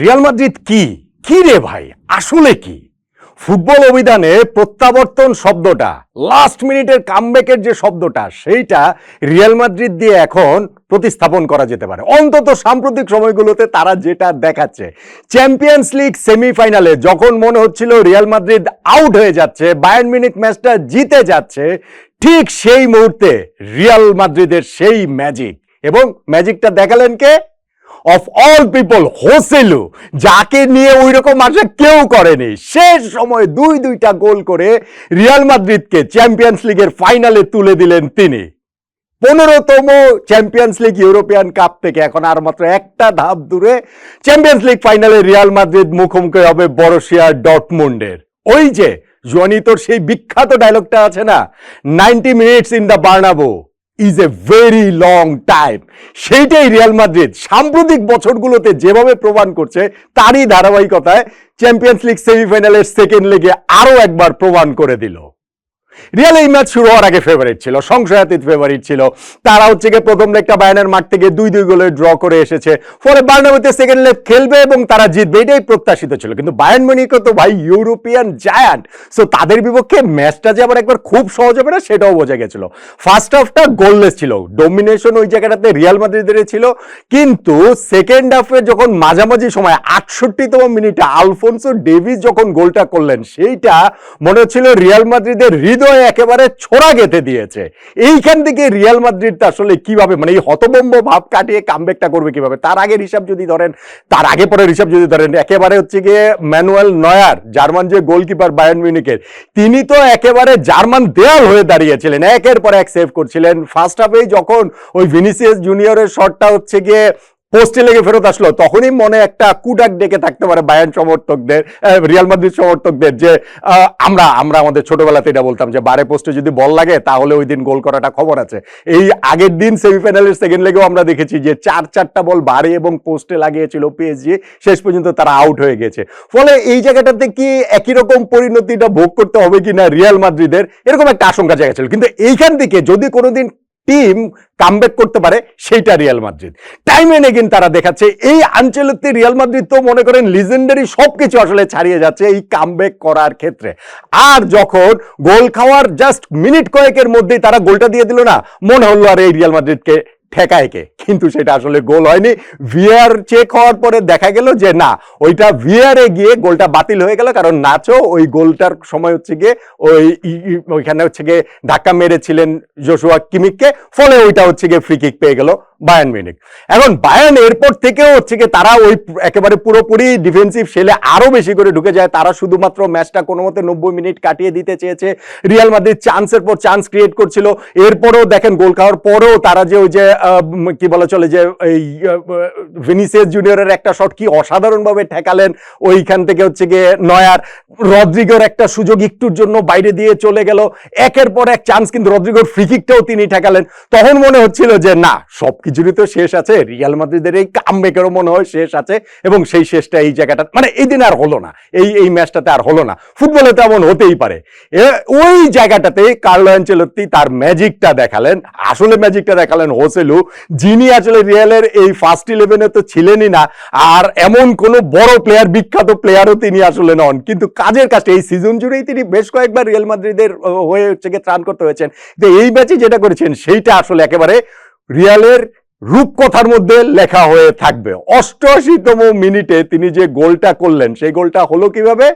Real Madrid কি? কি রে ভাই? আসলে কি? ফুটবল অভিধানে প্রত্যাবর্তন শব্দটা লাস্ট মিনিটের কামব্যাকের যে শব্দটা, সেইটা রিয়াল মাদ্রিদ দিয়ে এখন প্রতিস্থাপন করা যেতে পারে। অন্তত সাম্প্রতিক সময়গুলোতে তারা যেটা দেখাচ্ছে চ্যাম্পিয়ন্স লিগ সেমিফাইনালে যখন মনে হচ্ছিল রিয়াল মাদ্রিদ আউট হয়ে যাচ্ছে বায়ার্ন মিনিট ম্যাচটা জিতে যাচ্ছে, ঠিক সেই মুহূর্তে রিয়াল মাদ্রিদের সেই ম্যাজিক এবং ম্যাজিকটা দেখালেন কে? অফ অল পিপল হোসেলু যাকে নিয়ে ওই রকম আশা কেউ করেনি। শেষ সময় দুই দুইটা গোল করে রিয়াল মাদ্রিদকে চ্যাম্পিয়ন্স লিগের ফাইনালে তুলে দিলেন তিনি। পনেরোতম চ্যাম্পিয়ন্স লিগ ইউরোপিয়ান কাপ থেকে এখন আর মাত্র একটা ধাপ দূরে চ্যাম্পিয়ন্স লিগ ফাইনালে রিয়াল মাদ্রিদ মুখোমুখি হবে বড়শিয়া ডটমুন্ডের ওই যে জনিতর সেই বিখ্যাত ডায়লগটা আছে না? Ninety minutes in the Bernabeu is a very long time সেইটাই রিয়াল মাদ্রিদ সাম্প্রতিক বছরগুলোতে যেভাবে প্রমাণ করছে, তারই ধারাবাহিকতায় চ্যাম্পিয়ন্স লিগ সেমিফাইনালের সেকেন্ড লেগে আরও একবার প্রমাণ করে দিল। রিয়াল এই ম্যাচ শুরু হওয়ার আগে ফেভারিট ছিল, সংশয়াতীত ফেভারিট ছিল। তারা হচ্ছে গিয়ে প্রথম লেগটা বায়ানের মাঠ থেকে দুই দুই গোলে ড্র করে এসেছে। ফলে বার্নাবিতে সেকেন্ড লেগ খেলবে এবং তারা জিতবে, এটাই প্রত্যাশিত ছিল। কিন্তু বায়ান মনিকে তো ভাই ইউরোপিয়ান জায়ান্ট সো তাদের বিপক্ষে ম্যাচটা যে আবার একবার খুব সহজ হবে না, সেটাও বোঝা গেছিল। ফার্স্ট হাফটা গোললেস ছিল। ডোমিনেশন ওই জায়গাটাতে রিয়াল মাদ্রিদের ছিল। কিন্তু সেকেন্ড হাফে যখন মাঝামাঝি সময় আটষট্টিতম মিনিটে আলফোনসো ডেভিস যখন গোলটা করলেন, সেইটা মনে হচ্ছিল রিয়াল মাদ্রিদের হৃদয়ে একেবারে ছোড়া গেঁথে দিয়েছে। এইখান থেকে রিয়াল মাদ্রিদ আসলে কীভাবে মানে এই হতবম্ব ভাব কাটিয়ে কামব্যাকটা করবে কীভাবে? তার আগের হিসাব যদি ধরেন, তার আগে পরের হিসাব যদি ধরেন, একেবারে হচ্ছে গিয়ে ম্যানুয়াল নয়ার, জার্মান যে গোলকিপার বায়ার্ন মিউনিকের তিনি তো একেবারে জার্মান দেয়াল হয়ে দাঁড়িয়েছিলেন। একের পর এক সেভ করছিলেন। ফার্স্ট হাফেই যখন ওই ভিনিসিয়াস জুনিয়রের শটটা হচ্ছে গিয়ে পোস্টে লেগে ফেরত আসলো, তখনই মনে একটা কুডাক ডেকে থাকতে পারে বায়ান সমর্থকদের রিয়াল মাদ্রিদ সমর্থকদের যে আমরা আমরা আমাদের ছোটবেলাতে এটা বলতাম যে, বারে পোস্টে যদি বল লাগে, তাহলে ওই দিন গোল করাটা খবর আছে। এই আগের দিন সেমিফাইনালের সেকেন্ড লেগেও আমরা দেখেছি যে, চার চারটা বল বারে এবং পোস্টে লাগিয়েছিল পিএসজি শেষ পর্যন্ত তারা আউট হয়ে গেছে। ফলে এই জায়গাটাতে কি একই রকম পরিণতিটা ভোগ করতে হবে কিনা রিয়াল মাদ্রিদের, এরকম একটা আশঙ্কা জায়গা ছিল কিন্তু এইখান থেকে যদি কোনোদিন টিম কামব্যাক করতে পারে সেইটা Real Madrid time and again তারা দেখাচ্ছে, এই আঞ্চলিকতে রিয়াল মাদ্রিদ তো মনে করেন লিজেন্ডারি সব কিছু আসলে ছাড়িয়ে যাচ্ছে এই কামব্যাক করার ক্ষেত্রে। আর যখন গোল খাওয়ার জাস্ট মিনিট কয়েকের মধ্যেই তারা গোলটা দিয়ে দিল না, মনে হলো আর এই রিয়াল মাদ্রিদকে ঠেকায় কে? কিন্তু সেটা আসলে গোল হয়নি। ভিআর চেক হওয়ার পরে দেখা গেল যে না, ওইটা ভিআরে গিয়ে গোলটা বাতিল হয়ে গেল। কারণ নাচো ওই গোলটার সময় হচ্ছে গিয়ে ওই ওইখানে হচ্ছে গিয়ে ধাক্কা মেরেছিলেন জোশুয়া কিমিককে ফলে ওইটা হচ্ছে গিয়ে ফ্রি কিক পেয়ে গেল বায়ান মিউনিক এখন বায়ান এরপর থেকেও হচ্ছে গিয়ে তারা ওই একেবারে পুরোপুরি ডিফেন্সিভ সেলে আরও বেশি করে ঢুকে যায়। তারা শুধুমাত্র ম্যাচটা কোনো মতে নব্বই মিনিট কাটিয়ে দিতে চেয়েছে। রিয়াল মাদ্রিদ চান্সের পর চান্স ক্রিয়েট করছিল। এরপরও দেখেন গোল খাওয়ার পরেও তারা যে ওই যে কি বলা চলে যে, এই ভিনিসিয়াস জুনিয়রের একটা শট কি অসাধারণভাবে ঠেকালেন, ওইখান থেকে হচ্ছে গিয়ে নয়ার রদ্রিগোর একটা সুযোগ একটুর জন্য বাইরে দিয়ে চলে গেল। একের পর এক চান্স কিন্তু রদ্রিগোর ফ্রি কিকটাও তিনি ঠেকালেন। তখন মনে হচ্ছিল যে, না, সবকিছুরই তো শেষ আছে। রিয়াল মাদ্রিদের এই কামবেকেরও মনে হয় শেষ আছে এবং সেই শেষটা এই জায়গাটা মানে এই দিন আর হলো না। এই এই ম্যাচটাতে আর হলো না। ফুটবলে তো এমন হতেই পারে। ওই জায়গাটাতে কার্লো অ্যাঞ্চেলত্তি তার ম্যাজিকটা দেখালেন। আসলে ম্যাজিকটা দেখালেন হোসেলু, যিনি আসলে রিয়ালের এই ফার্স্ট ইলেভেনে তো ছিলেনই না। আর এমন কোনো বড় প্লেয়ার বিখ্যাত প্লেয়ারও তিনি আসলে নন। কিন্তু কাজের কাজটা। এই সিজন জুড়েই তিনি বেশ কয়েকবার রিয়াল মাদ্রিদের হয়ে হচ্ছে গিয়ে ত্রাণ করতে হয়েছেন। তো এই ম্যাচে যেটা করেছেন, সেইটা আসলে একেবারে রিয়ালের রূপকথার মধ্যে লেখা হয়ে থাকবে। অষ্টআশিতম মিনিটে তিনি যে গোলটা করলেন, সেই গোলটা হলো কীভাবে?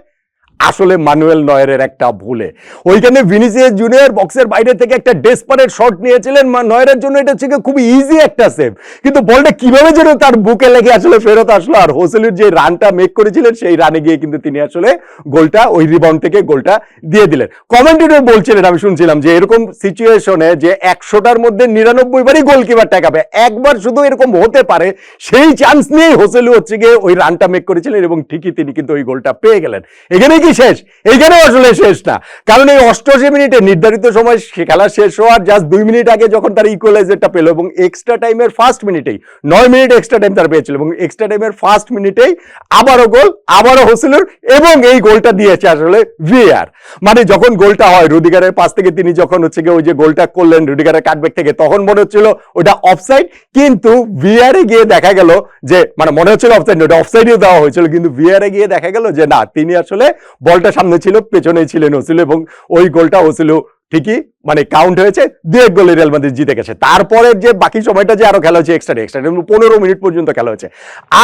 আসলে মানুয়েল নয়ারের একটা ভুলে। ওইখানে ভিনিসিয়াস জুনিয়র বক্সের বাইরে থেকে একটা ডেসপারেট শট নিয়েছিলেন নয়ারের জন্য। এটা গিয়ে খুবই ইজি একটা সেভ কিন্তু বলটা কীভাবে যেন তার বুকে লেগে আসলে ফেরত আসলো আর হোসেলের যে রানটা মেক করেছিলেন, সেই রানে গিয়ে কিন্তু তিনি আসলে গোলটা, ওই রিবাউন্ড থেকে গোলটা দিয়ে দিলেন। কমেন্টেটর বলছিলেন, আমি শুনছিলাম যে এরকম সিচুয়েশনে যে একশোটার মধ্যে নিরানব্বই বারই গোলকিপার টেকাবে একবার শুধু এরকম হতে পারে, সেই চান্স নিয়েই হোসেলু হচ্ছে গিয়ে ওই রানটা মেক করেছিলেন এবং ঠিকই তিনি কিন্তু ওই গোলটা পেয়ে গেলেন। এখানে কি শেষ? এইখানেও আসলে শেষ না। কারণ এই অষ্টআশি মিনিটে নির্ধারিত সময় খেলা শেষ হওয়ার জাস্ট দুই মিনিট আগে যখন তারা ইকুয়ালাইজারটা পেল এবং এক্সট্রা টাইমের ফার্স্ট মিনিটেই, নয় মিনিট এক্সট্রা টাইম তারা পেয়েছিল এবং এক্সট্রা টাইমের ফার্স্ট মিনিটেই আবারও গোল, আবারও হোসেলুর এবং এই গোলটা দিয়েছে আসলে ভিআর মানে যখন গোলটা হয়, রুদিগারের পাশ থেকে তিনি যখন হচ্ছে গিয়ে ওই যে গোলটা করলেন, রুদিগারের কাটব্যাক থেকে, তখন মনে হচ্ছিল ওটা অফসাইড কিন্তু ভিআরে গিয়ে দেখা গেল যে মানে মনে হচ্ছিল অফসাইড ওটা অফসাইডেও দেওয়া হয়েছিল, কিন্তু ভিআরে গিয়ে দেখা গেল যে না, তিনি আসলে বলটা সামনে ছিল পেছনেই ছিলেন ওসিল এবং ওই গোলটা ওসিল ঠিকই? মানে কাউন্ট হয়েছে দু এক গোলে রিয়াল মাদ্রিদ জিতে গেছে। তারপরে যে বাকি সময়টা যে আরও খেলা হয়েছে এক্সট্রা এক্সট্রা পনেরো মিনিট পর্যন্ত খেলা হয়েছে।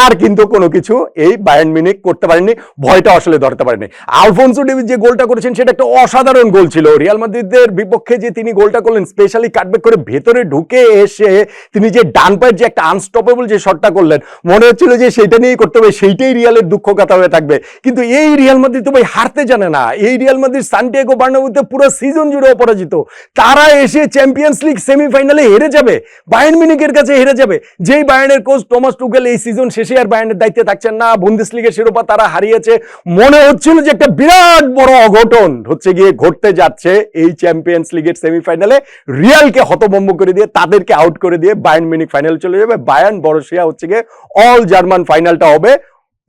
আর কিন্তু কোনো কিছু এই বায়ার্ন মিনিক করতে পারেনি ভয়টা আসলে ধরতে পারেনি আলফোনসো ডেভিস যে গোলটা করেছেন, সেটা একটা অসাধারণ গোল ছিল। রিয়াল মাদ্রিদের বিপক্ষে যে তিনি গোলটা করলেন স্পেশালি কাটব্যাক করে ভেতরে ঢুকে এসে তিনি যে ডান পায়ের যে একটা আনস্টপেবল যে শটটা করলেন, মনে হচ্ছিল যে সেইটা নিয়েই করতে হবে, সেইটাই রিয়ালের দুঃখ কথা হয়ে থাকবে। কিন্তু এই রিয়াল মাদ্রিদ তো ভাই হারতে জানে না। এই রিয়াল মাদ্রিদ সান্টিয়াগো বার্নাবুতে পুরো সিজন জুড়ে অপরাজিত তারা এসে চ্যাম্পিয়ন্স লিগ সেমিফাইনালে হেরে যাবে। বায়ার্ন মিউনিকের কাছে হেরে যাবে। যেই বায়ার্নের কোচ টমাস টুকেল এই সিজন শেষে আর বায়ার্নের দায়িত্বে থাকছেন না। বুন্দেস লিগের শিরোপা তারা হারিয়েছে। মনে হচ্ছিল যে একটা বিরাট বড় অঘটন হচ্ছে গিয়ে ঘটতে যাচ্ছে এই চ্যাম্পিয়ন্স লিগের সেমিফাইনালে রিয়ালকে হতভম্ব করে দিয়ে, তাদেরকে আউট করে দিয়ে বায়ার্ন মিউনিক ফাইনাল চলে যাবে। বায়ার্ন বড়সিয়া হচ্ছে গিয়ে অল জার্মান ফাইনালটা হবে।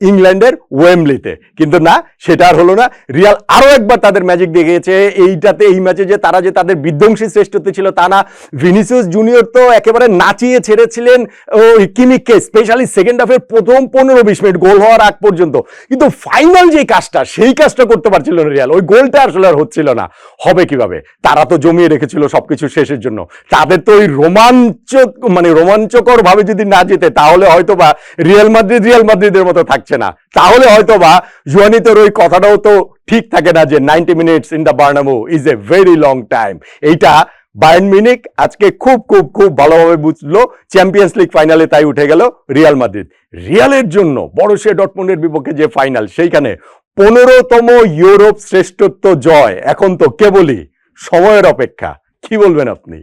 ইংল্যান্ডের ওয়েমলিতে। কিন্তু না, সেটা আর হলো না। রিয়াল আরও একবার তাদের ম্যাজিক দেখিয়েছে। এইটাতে, এই ম্যাচে যে তারা যে তাদের বিধ্বংসী শ্রেষ্ঠত্ব ছিল তা না। ভিনিসিয়াস জুনিয়র তো একেবারে নাচিয়ে ছেড়েছিলেন ওই কিমিককে স্পেশালি সেকেন্ড হাফের প্রথম পনেরো বিশ মিনিট গোল হওয়ার আগ পর্যন্ত। কিন্তু ফাইনাল যে কাজটা, সেই কাজটা করতে পারছিল না রিয়াল। ওই গোলটা আসলে আর হচ্ছিল না। হবে কীভাবে? তারা তো জমিয়ে রেখেছিল সবকিছু শেষের জন্য। তাদের তো ওই রোমাঞ্চক মানে রোমাঞ্চকর ভাবে যদি না যেতে তাহলে হয়তো বা রিয়াল মাদ্রিদ, রিয়াল মাদ্রিদের মতো থাকছে। না। তাহলে হয়তো বা জুয়ানিতের ওই কথাটাও তো ঠিক থাকে না যে ninety minutes in the Bernabeu is a very long time এইটা বায়ার্ন মিউনিক আজকে খুব খুব খুব ভালোভাবে বুঝলো। চ্যাম্পিয়ন্স লিগ ফাইনালে তাই উঠে গেল রিয়াল মাদ্রিদ রিয়ালের জন্য বড়সে ডটমন্ডের বিপক্ষে যে ফাইনাল সেইখানে পনেরোতম ইউরোপ শ্রেষ্ঠত্ব জয়। এখন তো কেবলই সময়ের অপেক্ষা। কি বলবেন আপনি?